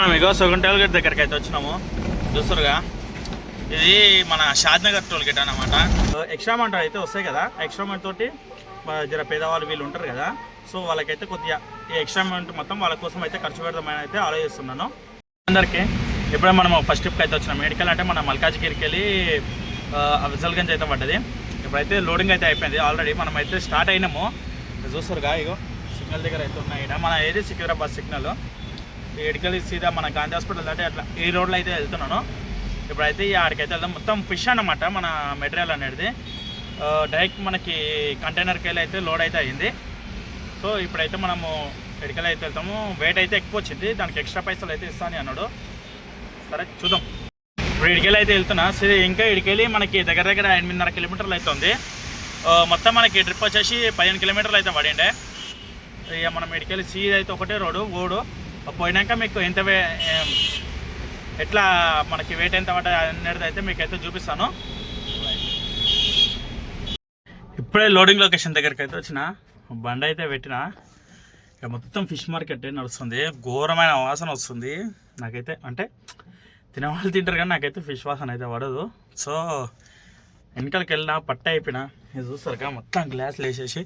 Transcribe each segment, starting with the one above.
మనం ఇగో సుగం toll gate దగ్గరికి అయితే వచ్చినాము. చూస్తారుగా? ఇది మన షాద్నగర్ టోల్ గేట్ అనమాట ఎక్స్ట్రా అమౌంట్ అయితే వస్తాయి కదా? ఎక్స్ట్రా అమౌంట్ తోటి జర పేదవాళ్ళు వీళ్ళు ఉంటారు కదా? సో వాళ్ళకైతే కొద్దిగా ఈ ఎక్స్ట్రా అమౌంట్ మొత్తం వాళ్ళ కోసం అయితే ఖర్చు పెడదామని అయితే ఆలోచిస్తున్నాను. అందరికీ ఇప్పుడే మనం ఫస్ట్ ట్రిప్కి అయితే వచ్చినాం. మెడికల్ అంటే మన మల్కాజ్గిరికి వెళ్ళి విజల్గంజ్ అయితే పడ్డది. ఇప్పుడైతే లోడింగ్ అయితే అయిపోయింది. ఆల్రెడీ మనం అయితే స్టార్ట్ అయినాము. చూస్తారుగా ఇగో సిగ్నల్ దగ్గర అయితే ఉన్నాయి. మన ఏది సికింద్రాబాద్ సిగ్నల్ ఎడికల్ సీదా మన గాంధీ హాస్పిటల్ అంటే అట్లా ఈ రోడ్లో అయితే వెళ్తున్నాను. ఇప్పుడైతే ఈ ఆడికైతే వెళ్దాం. మొత్తం ఫిష్ అన్నమాట మన మెటీరియల్ అనేది. డైరెక్ట్ మనకి కంటైనర్కి వెళ్ళి అయితే లోడ్ అయితే అయింది. సో ఇప్పుడైతే మనము ఎడికల్ అయితే వెళ్తాము. వెయిట్ అయితే ఎక్కువ వచ్చింది. దానికి ఎక్స్ట్రా పైసలు అయితే ఇస్తాను అన్నాడు. సరే చూద్దాం. ఇప్పుడు ఇడికెళ్ళి అయితే వెళ్తున్నా. సరే ఇంకా ఇడికెళ్ళి మనకి దగ్గర దగ్గర ఎనిమిదిన్నర కిలోమీటర్లు అయితే ఉంది. మొత్తం మనకి ట్రిప్ వచ్చేసి పదిహేను కిలోమీటర్లు అయితే పడిండే. ఇక మనం ఇడికెళ్ళి సీజ్ అయితే ఒకటే రోడ్డు ఓడు. పోయినాక మీకు ఎంత వే ఎట్లా మనకి వెయిట్ ఎంత పడ్డది అనేది అయితే మీకు అయితే చూపిస్తాను. ఇప్పుడే లోడింగ్ లొకేషన్ దగ్గరికి అయితే వచ్చిన బండి అయితే పెట్టిన. ఇక మొత్తం ఫిష్ మార్కెట్ నడుస్తుంది ఘోరమైన వాసన వస్తుంది. నాకైతే అంటే తినేవాళ్ళు తింటారు కానీ నాకైతే ఫిష్ వాసన అయితే పడదు. సో వెనకాలకి వెళ్ళినా పట్ట అయిపోయినా చూస్తారు కదా మొత్తం గ్లాసులు వేసేసి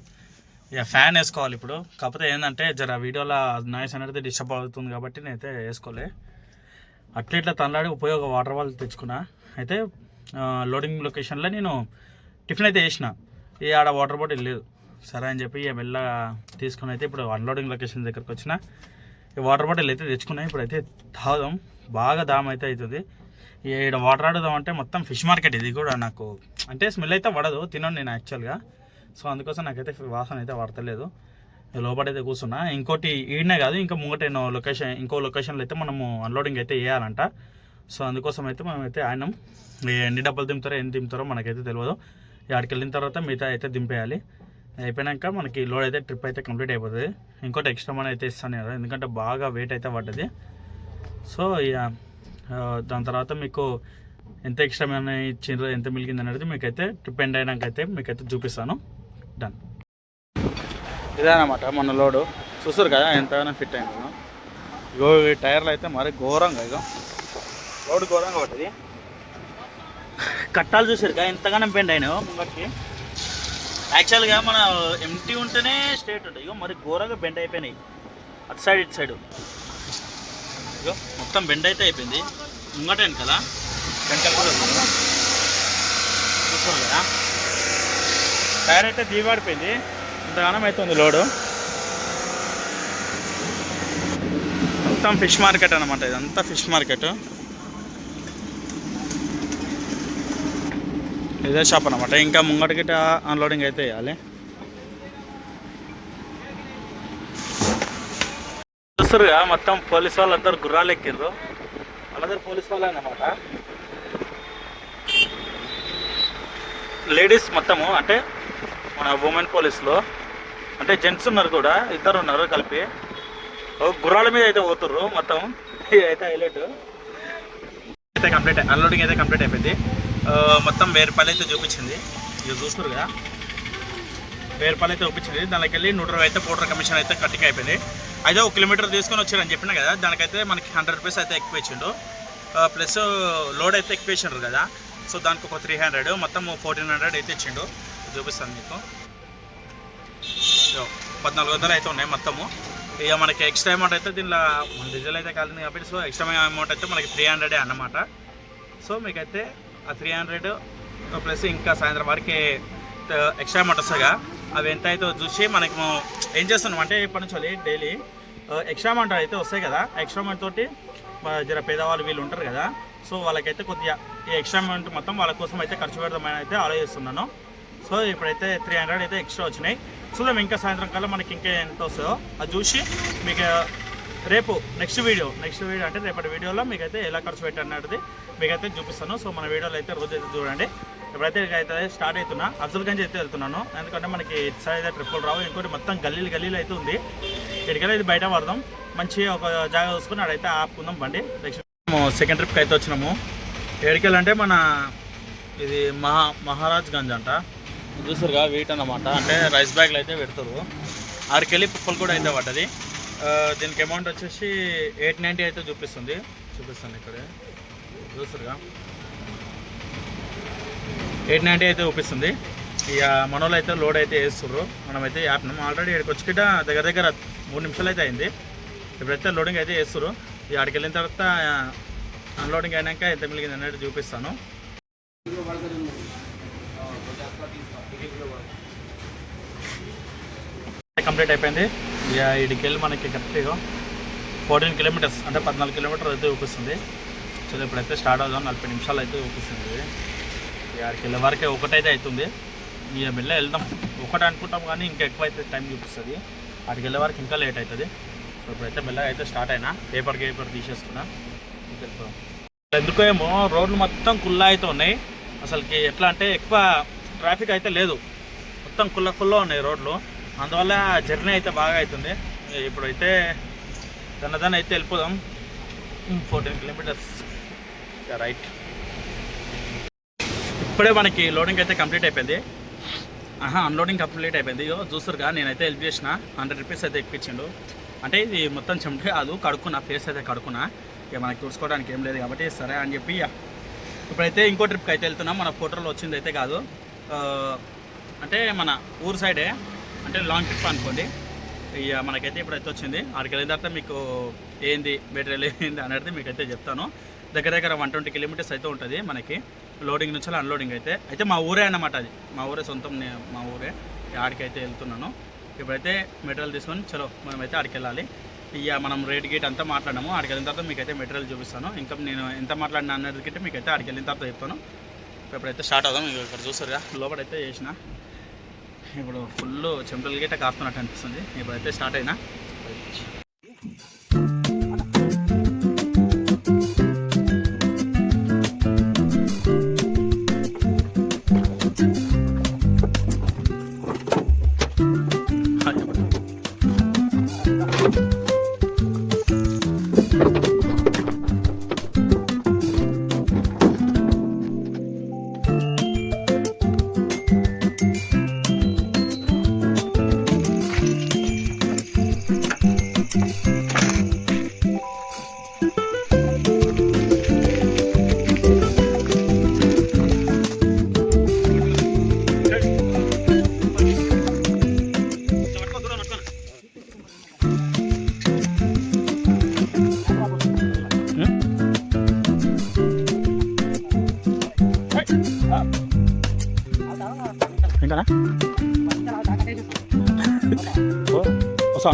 ఇక ఫ్యాన్ వేసుకోవాలి ఇప్పుడు. కాకపోతే ఏంటంటే జర వీడియోలో నాయిస్ అనేది డిస్టర్బ్ అవుతుంది కాబట్టి నేనైతే వేసుకోలే. అట్లా ఇట్లా తనలాడి ఉపయోగ వాటర్ బాల్ తెచ్చుకున్నా. అయితే లోడింగ్ లొకేషన్లో నేను టిఫిన్ అయితే వేసిన. ఈ ఆడ వాటర్ బాటిల్ లేదు. సరే అని చెప్పి ఇక మెల్లగా తీసుకుని అయితే ఇప్పుడు అన్లోడింగ్ లొకేషన్ దగ్గరకు వచ్చిన. ఈ వాటర్ బాటిల్ అయితే తెచ్చుకున్నా. ఇప్పుడైతే అయితే తాగుదాం. బాగా దామ్ అయితే అవుతుంది. ఇక్కడ వాటర్ ఆడుదాం అంటే మొత్తం ఫిష్ మార్కెట్ ఇది కూడా నాకు అంటే స్మెల్ అయితే పడదు. తినను నేను యాక్చువల్గా సో అందుకోసం నాకైతే వాసన అయితే పడతలేదు లోపడైతే కూర్చున్నా. ఇంకోటి ఈడనే కాదు ఇంకా ముంగట లొకేషన్ ఇంకో లొకేషన్లో అయితే మనము అన్లోడింగ్ అయితే వేయాలంట సో అందుకోసం అయితే మనమైతే అయితే ఆయనం ఎన్ని డబ్బులు దింపుతారో ఎన్ని దింపుతారో మనకైతే తెలియదు ఆడికి వెళ్ళిన తర్వాత మిగతా అయితే దింపేయాలి. అయిపోయాక మనకి లోడ్ అయితే ట్రిప్ అయితే కంప్లీట్ అయిపోతుంది. ఇంకోటి ఎక్స్ట్రా మనీ అయితే ఇస్తాను కదా ఎందుకంటే బాగా వెయిట్ అయితే పడ్డది. సో ఇక దాని తర్వాత మీకు ఎంత ఎక్స్ట్రా మనీ ఇచ్చిండ్రో ఎంత మిలిగింది అనేది మీకైతే ట్రిప్ ఎండ్ అయినాకైతే మీకైతే చూపిస్తాను. డన్ ఇదేనమాట మన లోడు. చూసారు కదా ఎంతగానో ఫిట్ అయినా ఇగో ఈ టైర్లు అయితే మరి ఘోరంగా ఇగో. లోడ్ ఘోరంగా పడ్డది. కట్టాలు చూసారు కదా ఎంతగానో బెండ్ అయినాయో ముంగటికి యాక్చువల్గా మన ఎంటీ ఉంటేనే స్ట్రేట్ ఉంటుంది. ఇగో మరి ఘోరంగా బెండ్ అయిపోయినాయి. అటు సైడ్ ఇటు సైడ్ ఇగో మొత్తం బెండ్ అయితే అయిపోయింది. ముంగట కదా వెనకాల కూడా ఉంది. కదా. టైర్ అయితే దిగబడిపోయింది. ఇంతగానం అవుతుంది లోడు. మొత్తం ఫిష్ మార్కెట్ అనమాట ఇదంతా ఫిష్ మార్కెట్. ఇదే షాప్ అనమాట ఇంకా ముంగటికి అన్లోడింగ్ అయితే వేయాలి చూసారుగా మొత్తం పోలీస్ వాళ్ళందరూ గుర్రాలు ఎక్కిర్రు. వాళ్ళందరూ పోలీస్ వాళ్ళే అనమాట లేడీస్ మొత్తము అంటే మన ఉమెన్ పోలీసులో అంటే జెంట్స్ ఉన్నారు కూడా ఇద్దరు ఉన్నారు కలిపి. ఓ గుర్రాల మీద అయితే పోతుర్రు మొత్తం. అయితే హైలైట్ అయితే కంప్లీట్ అన్లోడింగ్ అయితే కంప్లీట్ అయిపోయింది. మొత్తం వేరు రూపాయలు అయితే చూపించింది. ఇది చూస్తున్నారు కదా. వేరు రూపాయలు అయితే చూపించింది. దానికి వెళ్ళి నూట ఇరవై అయితే పోటర్ కమిషన్ అయితే కట్టింగ్ అయిపోయింది. అయితే ఒక కిలోమీటర్ తీసుకొని వచ్చారని చెప్పిన కదా దానికైతే మనకి హండ్రెడ్ రూపీస్ అయితే ఎక్కువ ఇచ్చిండు. ప్లస్ లోడ్ అయితే ఎక్కువ ఇచ్చిండ్రు కదా. సో దానికి ఒక త్రీ హండ్రెడ్ మొత్తం ఫోర్టీన్ హండ్రెడ్ అయితే ఇచ్చిండు. చూపిస్తాను మీకు. పద్నాలుగు వందలు అయితే ఉన్నాయి మొత్తము. ఇక మనకి ఎక్స్ట్రా అమౌంట్ అయితే దీనిలో మన డీజిల్ అయితే కాలేదు కాబట్టి సో ఎక్స్ట్రా అమౌంట్ అయితే మనకి త్రీ హండ్రెడే అన్నమాట. సో మీకైతే ఆ త్రీ హండ్రెడ్ ప్లస్ ఇంకా సాయంత్రం వరకు ఎక్స్ట్రా అమౌంట్ వస్తాయిగా అవి ఎంత అయితే చూసి మనకి ఏం చేస్తున్నాం అంటే ఇప్పటి నుంచి డైలీ ఎక్స్ట్రా అమౌంట్ అయితే వస్తాయి కదా. ఎక్స్ట్రా అమౌంట్ తోటి మా జర పేదవాళ్ళు వీళ్ళు ఉంటారు కదా. సో వాళ్ళకైతే కొద్దిగా ఈ ఎక్స్ట్రా అమౌంట్ మొత్తం వాళ్ళ కోసం అయితే ఖర్చు పెడదామని అయితే ఆలోచిస్తున్నాను. సో ఇప్పుడైతే త్రీ హండ్రెడ్ అయితే ఎక్స్ట్రా వచ్చినాయి. చూద్దాం ఇంకా సాయంత్రం కల్లా మనకి ఇంకా ఎంత వస్తుందో. అది చూసి మీకు రేపు నెక్స్ట్ వీడియో నెక్స్ట్ వీడియో అంటే రేపటి వీడియోలో మీకైతే ఎలా ఖర్చు పెట్టారనేది మీకైతే చూపిస్తాను. సో మన వీడియోలో అయితే రోజు అయితే చూడండి. ఇప్పుడైతే అయితే స్టార్ట్ అవుతున్నా. అఫ్జల్గంజ్ అయితే వెళ్తున్నాను. ఎందుకంటే మనకి ఇటు సైడ్ అయితే ట్రిప్పులు రావు. ఇంకోటి మొత్తం గల్లీలు గల్లీలు అయితే ఉంది. ఇటుకెళ్ళి ఇది బయట పడదాం. మంచిగా ఒక జాగా చూసుకుని అడైతే ఆపుకుందాం బండి. నెక్స్ట్ మేము సెకండ్ ట్రిప్కి అయితే వచ్చినాము. ఏడికెళ్ళంటే మన ఇది మహా మహారాజ్ గంజ్ అంట. చూసారుగా వెయిట్ అన్నమాట. అంటే రైస్ బ్యాగ్లు అయితే పెడతారు. ఆడికెళ్ళి పుప్పలు కూడా అయితే పడ్డది. దీనికి అమౌంట్ వచ్చేసి ఎయిట్ నైంటీ అయితే చూపిస్తుంది. చూపిస్తాను ఇక్కడ. చూసారుగా. ఎయిట్ నైంటీ అయితే చూపిస్తుంది. ఇక మనోళ్ళు అయితే లోడ్ అయితే వేస్తుర్రు. మనమైతే ఆపినాం. ఆల్రెడీ ఇక్కడికి వచ్చి దగ్గర దగ్గర మూడు నిమిషాలు అయితే అయింది. ఇప్పుడైతే లోడింగ్ అయితే వేస్తుర్రు. ఇక ఆడికి వెళ్ళిన తర్వాత అన్లోడింగ్ అయినాక ఎంత మిగిలింది అనేది చూపిస్తాను. కంప్లీట్ అయిపోయింది. ఇక వెళ్ళి మనకి కరెక్ట్గా ఫోర్టీన్ కిలోమీటర్స్ అంటే పద్నాలుగు కిలోమీటర్లు అయితే చూపిస్తుంది సో ఇప్పుడైతే స్టార్ట్ అవుదాం నలభై నిమిషాలు అయితే చూపిస్తుంది ఇది. వెళ్ళే వరకే ఒకటైతే అవుతుంది. ఇక మెల్ల వెళ్దాం. ఒకటి అనుకుంటాం కానీ ఇంకా ఎక్కువ అయితే టైం చూపిస్తుంది. ఆడికి వెళ్ళే వరకు ఇంకా లేట్ అవుతుంది. సో ఇప్పుడైతే మెల్లగా అయితే స్టార్ట్ అయినా పేపర్ పేపర్ తీసేసుకున్నా ఎందుకో ఏమో రోడ్లు మొత్తం కుల్లా అయితే ఉన్నాయి. అసలుకి ఎట్లా అంటే ఎక్కువ ట్రాఫిక్ అయితే లేదు. మొత్తం కుల్ల కుల్ల ఉన్నాయి రోడ్లు. అందువల్ల జర్నీ అయితే బాగా అవుతుంది ఇప్పుడైతే దన్నదన్న అయితే వెళ్ళిపోదాం. Fourteen kilometres. రైట్. ఇప్పుడే మనకి లోడింగ్ అయితే కంప్లీట్ అయిపోయింది. ఆహా అన్లోడింగ్ కంప్లీట్ అయిపోయింది. ఇగో చూసారుగా నేనైతే హెల్ప్ చేసిన. హండ్రెడ్ రూపీస్ అయితే ఎక్కించిండు అంటే ఇది మొత్తం చెమటే కాదు కడుక్కున్నా ఫేస్ అయితే కడుక్కున్నా. ఇక మనకి చూసుకోవడానికి ఏం లేదు కాబట్టి సరే అని చెప్పి ఇప్పుడైతే ఇంకో ట్రిప్కి అయితే వెళ్తున్నాం. మన ఫోటోలో వచ్చింది అయితే కాదు. అంటే మన ఊరు సైడే అంటే లాంగ్ ట్రిప్ అనుకోండి. ఇక మనకైతే ఇప్పుడైతే వచ్చింది. అక్కడికి వెళ్ళిన తర్వాత మీకు ఏంది మెటీరియల్ ఏంది అనేది మీకు అయితే చెప్తాను. దగ్గర దగ్గర వన్ ట్వంటీ కిలోమీటర్స్ అయితే ఉంటుంది మనకి. లోడింగ్ నుంచి అన్లోడింగ్ అయితే. అయితే మా ఊరే అన్నమాట అది. మా ఊరే సొంతం మా ఊరే. ఆడికైతే వెళ్తున్నాను. ఇప్పుడైతే మెటీరియల్ తీసుకొని చలో మనమైతే ఆడికి వెళ్ళాలి. ఇక మనం రేట్ గేట్ అంతా మాట్లాడాము. ఆడికి వెళ్ళిన తర్వాత మీకు అయితే మెటీరియల్ చూపిస్తాను. ఇంకా నేను ఎంత మాట్లాడినా అనేది మీకు అయితే ఆడికి వెళ్ళిన తర్వాత చెప్తాను. ఇప్పుడైతే స్టార్ట్ అవుదాం. ఇగో ఇక్కడ చూసారుగా లోపలైతే చేసిన. ఇప్పుడు ఫుల్ చెంపలు గేట కాస్తున్నట్టు అనిపిస్తుంది. ఇప్పుడైతే స్టార్ట్ అయినా.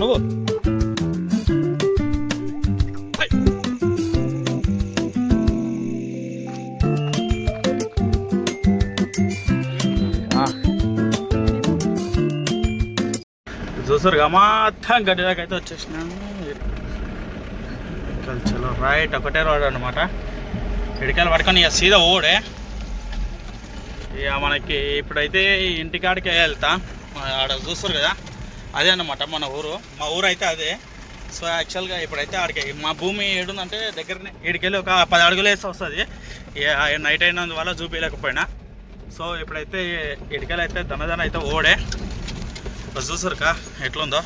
నువ్వు చూసారుగా మొత్తం గడ్డి దాకా అయితే వచ్చేసినాము చలో రైట్ ఒకటే రోడ్ అనమాట ఇడికాయలు పట్టుకొని ఇక సీదా ఓడే ఇక మనకి ఇప్పుడైతే ఇంటికాడికి వెళ్తా. ఆడ చూస్తారు కదా. అదే అన్నమాట మన ఊరు. మా ఊరు అయితే అదే. సో యాక్చువల్గా ఇప్పుడైతే ఆడికి మా భూమి ఏడుందంటే దగ్గరనే ఈడికెళ్ళి ఒక పది అడుగులు వేసి వస్తుంది. నైట్ అయినందువల్ల చూపించలేకపోయినా సో ఇప్పుడైతే ఇటుకలు అయితే దనదన అయితే ఓడే. చూసారు కా ఎట్లుందో.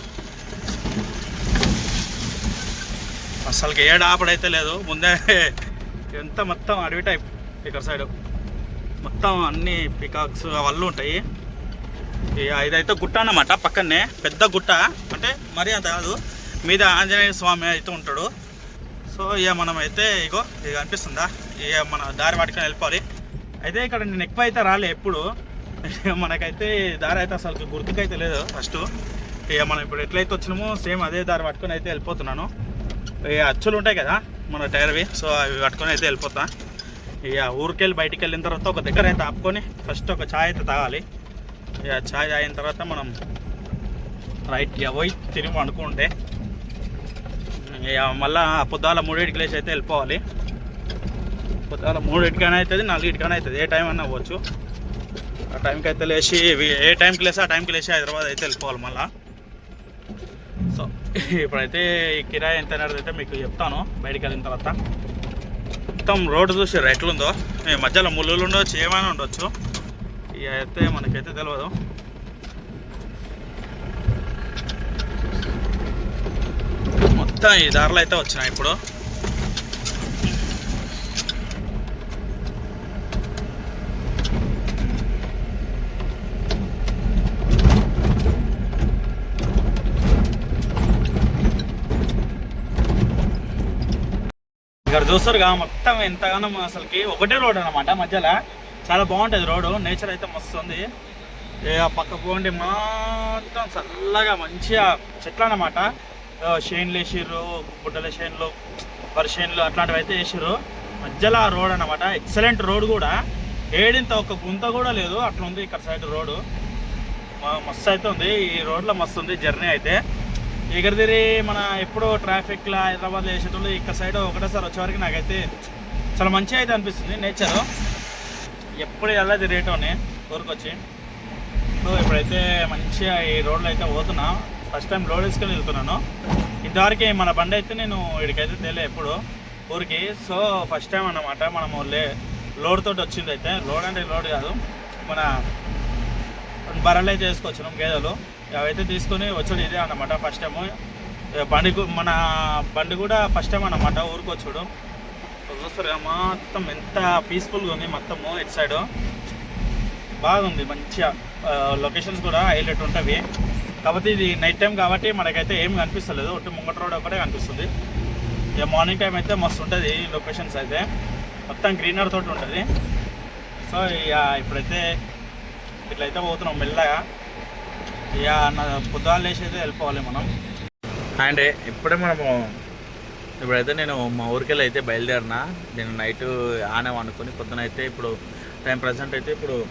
అసలుకి ఏడ ఆపడైతే లేదు. ముందే ఎంత మొత్తం అడవి టైప్ ఇక్కడ సైడ్. మొత్తం అన్ని పికాక్స్ అవన్నీ ఉంటాయి. ఇదైతే గుట్ట అన్నమాట పక్కనే పెద్ద గుట్ట. అంటే మరీ అంత కాదు మీద ఆంజనేయ స్వామి అయితే ఉంటాడు. సో ఇక మనం అయితే ఇగో ఇక అనిపిస్తుందా ఇక మన దారి వాటికని వెళ్ళిపోవాలి. అయితే ఇక్కడ నేను ఎక్కువ అయితే రాలే ఎప్పుడు. ఇక మనకైతే దారి అయితే అసలు గుర్తుకైతే లేదు ఫస్ట్. ఇక మనం ఇప్పుడు ఎట్లయితే వచ్చినామో సేమ్ అదే దారి పట్టుకొని అయితే వెళ్ళిపోతున్నాను. ఇక అచ్చులు ఉంటాయి కదా మన టైర్వి సో అవి పట్టుకొని అయితే వెళ్ళిపోతా. ఇక ఊరికెళ్ళి బయటికి వెళ్ళిన తర్వాత ఒక దగ్గర అయితే ఆపుకొని ఫస్ట్ ఒక ఛాయ్ అయితే తాగాలి. ఇక ఛాయ్ తాగిన తర్వాత మనం రైట్ ఇక పోయి తిరిగి అనుకుంటే ఇక మళ్ళా పొద్దుగాల మూడింటికి లేచి అయితే వెళ్ళిపోవాలి. పొద్దుగాల మూడింటికైనా అవుతుంది నాలుగింటికైనా అవుతుంది. ఏ టైం అన్నా అవ్వచ్చు ఆ టైంకి అయితే లేచి ఏ టైంకి లేచి ఆ టైంకి లేచి హైదరాబాద్ అయితే వెళ్ళిపోవాలి మళ్ళా. సో ఇప్పుడైతే ఈ కిరాయి ఎంత అనేది అయితే మీకు చెప్తాను బయటికి వెళ్ళిన తర్వాత. మొత్తం రోడ్డు చూసారు ఎట్లుందో? మధ్యలో ముళ్ళు ఉండొచ్చు ఏమైనా ఉండొచ్చు. ఇక అయితే మనకైతే తెలియదు మొత్తం ఈ దారిలో అయితే వచ్చినాయి ఇప్పుడు. ఇక్కడ చూస్తారుగా మొత్తం ఎంతగానో అసలుకి ఒకటే రోడ్ అనమాట మధ్యలో. చాలా బాగుంటుంది రోడ్డు నేచర్ అయితే మస్తు ఉంది. ఆ పక్క పోండి మొత్తం చల్లగా మంచిగా చెట్లు అనమాట షేన్లు వేసిర్రు గుడ్డల షేన్లు వరి షేన్లు అట్లాంటివి అయితే వేసిర్రు. మధ్యలో ఆ రోడ్ అనమాట ఎక్సలెంట్ రోడ్ కూడా. ఏడింత ఒక గుంత కూడా లేదు అట్లా ఉంది ఇక్కడ సైడ్ రోడ్డు మస్తు అయితే ఉంది. ఈ రోడ్లో మస్తు ఉంది జర్నీ అయితే. ఎగరిదిరి మన ఎప్పుడో ట్రాఫిక్లో హైదరాబాద్లో వేసేటోళ్ళు ఇక్కడ సైడ్ ఒకటేసారి వచ్చేవరకు నాకైతే చాలా మంచిగా అయితే అనిపిస్తుంది నేచరు. ఎప్పుడు వెళ్ళదు రేటోనే ఊరికొచ్చి. సో ఇప్పుడైతే మంచిగా ఈ రోడ్లో అయితే పోతున్నా. ఫస్ట్ టైం లోడ్ వేసుకొని వెళ్తున్నాను. ఇంతవరకు మన బండి అయితే నేను ఇక్కడికైతే తెలియదు ఎప్పుడు ఊరికి. సో ఫస్ట్ టైం అన్నమాట మనము లే లోడ్ తోటి వచ్చింది అయితే. లోడ్ అంటే లోడ్ కాదు. మన బర్రెలు అయితే వేసుకొచ్చినాం గేదెలు. అవైతే తీసుకొని వచ్చాడు ఇదే అన్నమాట ఫస్ట్ టైము బండి మన బండి కూడా ఫస్ట్ టైం అన్నమాట ఊరికి వచ్చాడు చూస్తారు మొత్తం ఎంత పీస్ఫుల్గా ఉంది మొత్తము ఇటు సైడ్ బాగుంది మంచిగా. లొకేషన్స్ కూడా హైలైట్ ఉంటుంది కాకపోతే ఇది నైట్ టైం కాబట్టి మనకైతే ఏం కనిపిస్తలేదు. ఒట్టి ముంగట రోడ్ ఒకటే కనిపిస్తుంది. ఇక మార్నింగ్ టైం అయితే మస్తు ఉంటుంది లొకేషన్స్ అయితే. మొత్తం గ్రీనర్ తోటి ఉంటుంది. సో ఇక ఇప్పుడైతే ఇట్లయితే పోతున్నాం మెల్లగా. ఇక నా పొద్దున్న లేచి అయితే వెళ్ళిపోవాలి మనం. అండ్ ఇప్పుడే మనము ఇప్పుడైతే నేను మా ఊరికెళ్ళి అయితే బయలుదేరినా. నేను నైట్ ఆనే అనుకుని పొద్దున అయితే ఇప్పుడు టైం ప్రజెంట్ అయితే ఇప్పుడు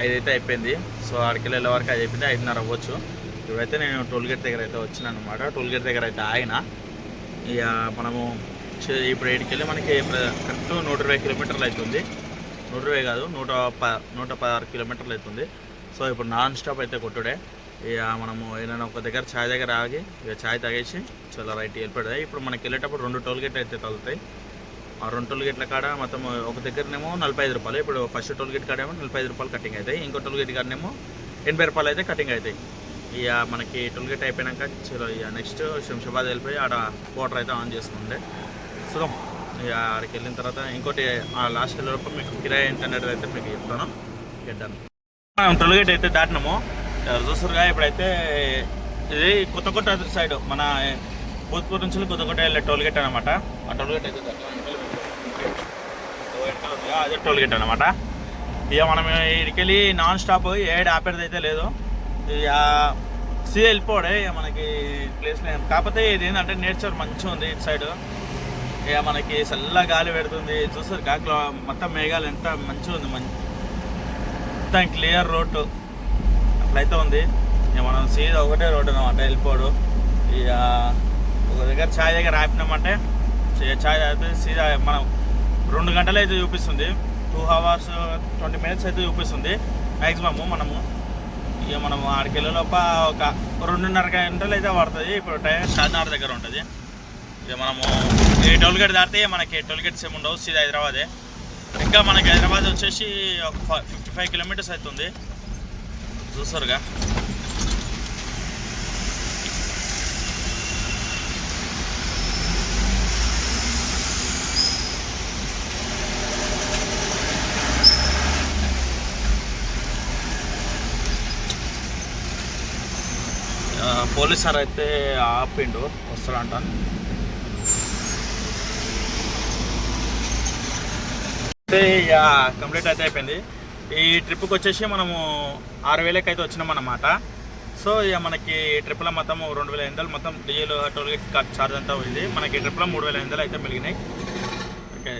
ఐదు అయితే అయిపోయింది. సో అక్కడికి వెళ్ళే వరకు అది అయిపోయింది. ఐదున్నర అవ్వచ్చు. ఇప్పుడైతే నేను టోల్ గేట్ దగ్గర అయితే వచ్చినాను అనమాట టోల్ గేట్ దగ్గర అయితే ఆగిన. ఇక మనము చే- ఇప్పుడు వెళ్ళి మనకి కరెక్ట్ నూట ఇరవై కిలోమీటర్లు అవుతుంది నూట ఇరవై కాదు నూట ప నూట పదహారు కిలోమీటర్లు అవుతుంది సో ఇప్పుడు నాన్ స్టాప్ అయితే కొట్టుడే. ఇక మనము ఏదైనా ఒక దగ్గర ఛాయ్ దగ్గర ఆగి ఇక ఛాయ్ తాగేసి చాలా రైట్ వెళ్ళిపోయాయి ఇప్పుడు మనకి వెళ్ళేటప్పుడు రెండు టోల్ గేట్లు అయితే తగులుతాయి. ఆ రెండు టోల్ గేట్ల కాడ మొత్తం ఒక దగ్గరనేమో నలభై ఐదు రూపాయలు. ఇప్పుడు ఫస్ట్ టోల్ గేట్ కాడేమో నలభై ఐదు రూపాయలు కటింగ్ అవుతాయి. ఇంకో టోల్ గేట్ కాడనేమో ఎనభై రూపాయలు అయితే కటింగ్ అవుతాయి. ఇక మనకి టోల్ గేట్ అయిపోయాక చలో ఇక నెక్స్ట్ శంషాబాద్ వెళ్ళిపోయి ఆడ వాటర్ అయితే ఆన్ చేసుకుండే సో ఇక ఆడికి వెళ్ళిన తర్వాత ఇంకోటి ఆ లాస్ట్ వెళ్ళేటప్పుడు మీకు కిరాయి ఏంటనేది అయితే మీకు చెప్తాను. గెడ్డాను మనం టోల్ గేట్ అయితే దాటినాము. చూస్తారుగా ఇప్పుడైతే ఇది కొత్తకోట సైడ్ మన భూత్పూర్ నుంచి కొత్తకోట వెళ్ళే టోల్ గేట్ అనమాట ఆ టోల్ గేట్ అయితే అదే టోల్ గేట్ అనమాట ఇక మనం ఇక్కడికెళ్ళి నాన్ స్టాప్ ఏడు ఆపేది అయితే లేదు. ఇక సీ వెళ్ళిపోడే ఇక మనకి ప్లేస్ లేదు. కాకపోతే ఇది ఏంటంటే నేచర్ మంచిగా ఉంది ఇటు సైడ్. ఇక మనకి చల్ల గాలి పెడుతుంది. చూస్తారు కాకులో మొత్తం మేఘాలు ఎంత మంచిగా ఉంది. మంచి మొత్తం క్లియర్ రోడ్డు అట్లయితే ఉంది. ఇక మనం సీదా ఒకటే రోడ్డు అనమాట వెళ్ళిపోడు. ఇక ఒక దగ్గర ఛాయ్ దగ్గర ఆపినామంటే ఛాయ్ తాగితే సీదా మనం రెండు గంటలు అయితే చూపిస్తుంది. టూ అవర్స్ ట్వంటీ మినిట్స్ అయితే చూపిస్తుంది. మ్యాక్సిమము మనము ఇక మనం ఆడికి లోప ఒక రెండున్నర గంటలు అయితే పడుతుంది. ఇప్పుడు టైం కాకినాడ దగ్గర ఉంటుంది. ఇక మనము ఈ టోల్ గేట్ దాటితే మనకి టోల్ గేట్స్ ఏమి ఉండవు. సీదా హైదరాబాదే. ఇంకా మనకి హైదరాబాద్ వచ్చేసి ఒక ఫిఫ్టీ ఫైవ్ కిలోమీటర్స్ అవుతుంది. చూసారుగా? పోలీస్ సార్ అయితే ఆపిండు వస్తాడంట. అయితే ఇక కంప్లీట్ అయితే అయిపోయింది. ఈ ట్రిప్కి వచ్చేసి మనము ఆరు వేలకి అయితే వచ్చినాం అన్నమాట సో ఇక మనకి ట్రిప్లో మొత్తం రెండు వేల ఎనిమిది మొత్తం డీజిల్ టోల్ గేట్ ఛార్జ్ అంతా ఉంది మనకి ట్రిప్లో మూడు వేల ఎనిమిది అయితే మిగిలినాయి. ఓకే.